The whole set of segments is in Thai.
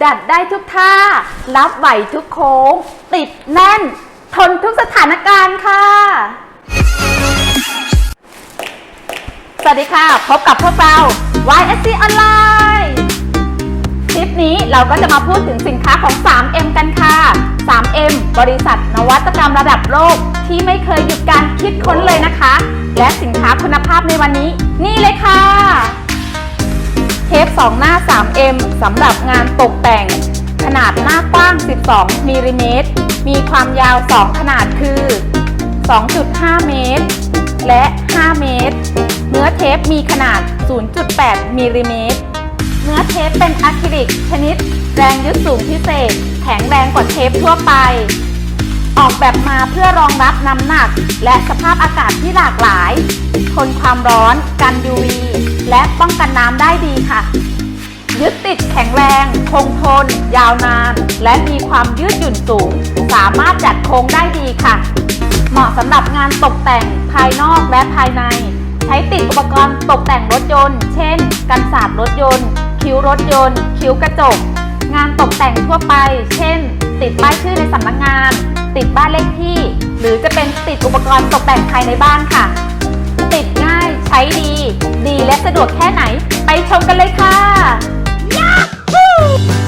ดัดได้ทุกท่า รับไหวทุกโค้ง ติดแน่น ทนทุกสถานการณ์ค่ะ สวัสดีค่ะ พบกับพวกเรา YSC Online คลิปนี้เราก็จะมาพูดถึงสินค้าของ 3M กันค่ะ 3M บริษัทนวัตกรรมระดับโลกที่ไม่เคยหยุดการคิดค้นเลยนะคะ และสินค้าคุณภาพในวันนี้ นี่เลยค่ะ 2 หน้า 3M สำหรับงานตกแต่ง ขนาดหน้ากว้าง 12มิลลิเมตร มีความยาว 2 ขนาดคือ 2.5 เมตร และ 5 เมตร เนื้อเทปมีขนาด 0.8มิลลิเมตร เนื้อเทปเป็นอะคริลิกชนิด แรงยึดสูงพิเศษ แข็งแรงกว่าเทปทั่วไป ออกแบบมาเพื่อรองรับน้ำหนัก และสภาพอากาศที่หลากหลาย ทนความร้อน กัน UV และป้องกันน้ำได้ดีค่ะ ยึดติดแข็งแรง คงทน ยาวนาน และมีความยืดหยุ่นสูง สามารถจัดโค้งได้ดีค่ะ เหมาะสำหรับงานตกแต่งภายนอกและภายใน ใช้ติดอุปกรณ์ตกแต่งรถยนต์ เช่น กันสาดรถยนต์ คิ้วรถยนต์ คิ้วกระจก งานตกแต่งทั่วไป เช่น ติดป้ายชื่อในสำนักงาน ติดบ้านเลขที่ หรือจะเป็นติดอุปกรณ์ตกแต่งภายในบ้านค่ะ ช้ดี ดีและสะดวกแค่ไหน ไปชมกันเลยค่ะว้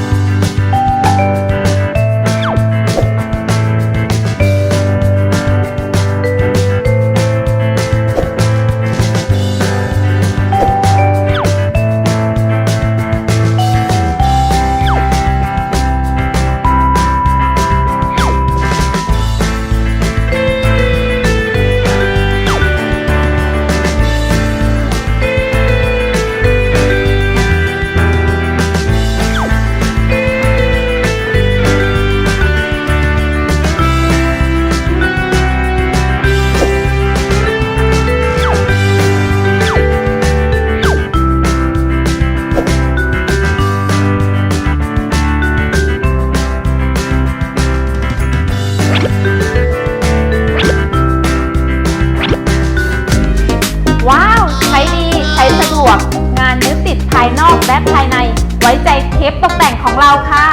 เทปตกแต่งของเราค่ะ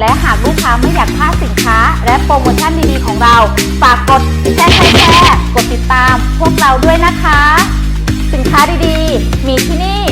และหากลูกค้าไม่อยากพลาดสินค้า และโปรโมชั่นดีๆของเรา ฝากกดแชร์แชร์กดติดตามพวกเราด้วยนะคะ สินค้าดีๆ มีที่นี่